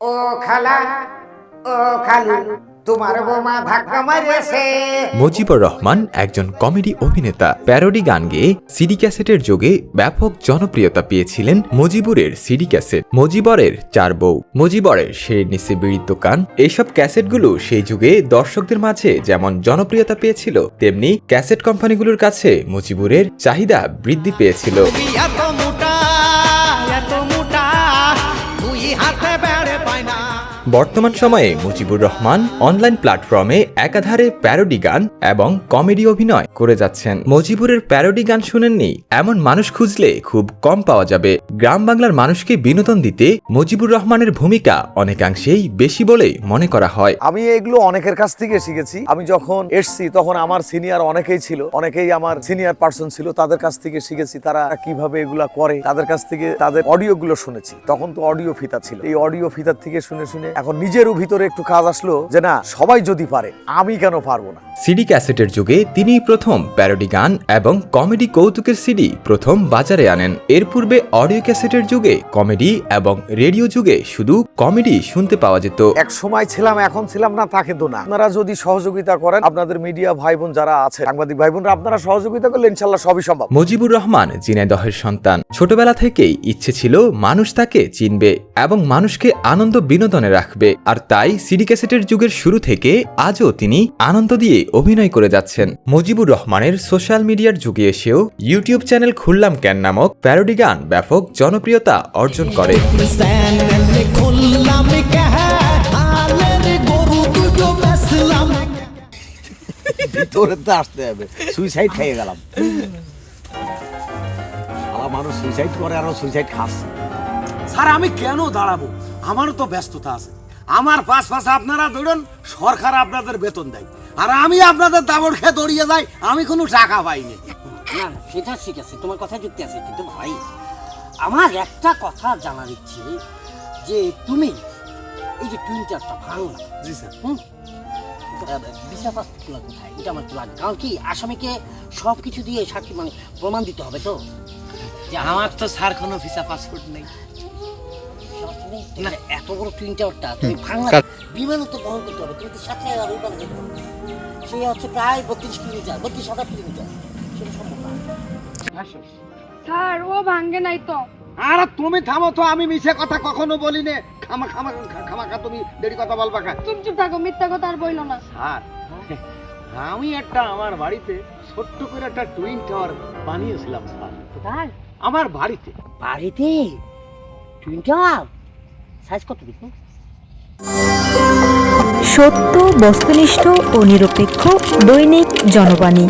ও খালা ও খালু তোমার বোমা ধাক্কা মারিয়েছে মুজিবুর রহমান একজন কমেডি অভিনেতা প্যারোডি গান গেয়ে সিডি ক্যাসেটের যোগে ব্যাপক জনপ্রিয়তা পেয়েছিলেন মুজিবুরের সিডি ক্যাসেট মুজিবরের চার বউ। মুজিবরের শের নিচে বিড়ির দোকান এইসব ক্যাসেটগুলো সেই যুগে দর্শকদের মাঝে যেমন জনপ্রিয়তা পেয়েছিল তেমনি ক্যাসেট কোম্পানিগুলোর কাছে মুজিবুরের চাহিদা বৃদ্ধি পেয়েছিল। হাতে বেড়ে পায় না। বর্তমান সময়ে মুজিবুর রহমান অনলাইন প্ল্যাটফর্মে একাধারে প্যারোডি গান এবং কমেডি অভিনয় করে যাচ্ছেন। মুজিবুরের প্যারোডি গান শুনেননি, এমন মানুষ খুঁজলে খুব কম পাওয়া যাবে। গ্রাম বাংলার মানুষকে বিনোদন দিতে মুজিবুর রহমানের ভূমিকা অনেকাংশেই বেশি বলে মনে করা হয়। আমি এগুলো অনেকের কাছ থেকে শিখেছি। আমি যখন এসছি, তখন আমার সিনিয়র অনেকেই ছিল, অনেকেই আমার সিনিয়র পার্সন ছিল, তাদের কাছ থেকে শিখেছি তারা কীভাবে এগুলা করে, তাদের কাছ থেকে তাদের অডিও গুলো শুনেছি। তখন তো অডিও ফিতা ছিল। এই অডিও ফিতার থেকে শুনে শুনে এখন নিজেরও ভিতরে একটু কাজ আসলো যে না সবাই যদি পারে আমি কেন পারব না? সিডি ক্যাসেটের যুগে তিনি প্রথম প্যারোডি গান এবং কমেডি কৌতুকের সিডি প্রথম বাজারে আনেন। এর পূর্বে অডিও ক্যাসেটের যুগে কমেডি এবং রেডিও যুগে শুধু কমেডি শুনতে পাওয়া যেত। এক সময় ছিলাম এখন ছিলাম না তা কিন্তু না আপনারা যদি সহযোগিতা করেন আপনাদের মিডিয়া ভাই বোন যারা আছে সাংবাদিক ভাই বোনরা আপনারা সহযোগিতা করলে ইনশাল্লাহ সবই সম্ভব। মুজিবুর রহমান জিনাইদহের সন্তান। ছোটবেলা থেকেই ইচ্ছে ছিল মানুষ তাকে চিনবে এবং মানুষকে আনন্দ বিনোদনে রাখবে। আর তাই সিডি ক্যাসেটের যুগের শুরু থেকে আজও তিনি আনন্দ দিয়ে অভিনয় করে যাচ্ছেন। মুজিবুর রহমানের সোশ্যাল মিডিয়ার যুগে এসেও ইউটিউব চ্যানেল খুললাম ক্যান নামক প্যারোডি গান ব্যাপক জনপ্রিয়তা অর্জন করে। ভিতরে তো আসতে হবে। সুইসাইড খেয়ে গেলাম। মানুষ সুইসাইড করে আর সুইসাইড খাস স্যার আমি কেন দাঁড়াবো? আমারও তো ব্যস্ততা আছে। আমার পাশ পাশে আপনারা ধরুন সরকার আপনাদের বেতন দেয়। আর আমি আপনাদের দাবড় খেয়ে দৌড়িয়ে যাই আমি কোনো টাকা পাইনি। না না, সেটা ঠিক আছে তোমার কথা যুক্তি আছে কিন্তু ভাই আমার একটা কথা জানার ইচ্ছে যে তুমি এই যে টুইটারটা ভাঙলা জি স্যার। হুম? বিচার পাসপোর্টগুলো কোথায়? এটা আমার লাগবে। কারণ কি আসামিকে সব কিছু দিয়ে সাক্ষী মানে প্রমাণ দিতে হবে তো? যে আমার তো স্যার কোনো ভিসা পাসপোর্ট নেই। না এত বড় টুইটারটা তুমি ভাঙলা। বিমানও তো বহন করতে হবে তুমি তো সাথে আর ওই পারে যেতে হবে। হচ্ছে প্রায় বত্রিশ কিলোমিটার বত্রিশ হাজার কিলোমিটার। সেটা সম্ভব না। স্যার ও ভাঙ্গে নাই তো। আর তুমি থামো তো আমি মিছে কথা কখনো বলি নে খামা খামা খামাখা তুমি দেরি কথা বলবা কা চুপ চুপ থাকো মিথ্যা কথা আর বইলো না। স্যার আমি একটা আমার বাড়িতে ছোট্ট করে একটা টুইন টাওয়ার বানিয়েছিলাম স্যার। কোথায় আমার বাড়িতে। বাড়িতে? সাইজ কত দেখো? সত্য বস্তুনিষ্ঠ ও নিরপেক্ষ দৈনিক জনবাণী।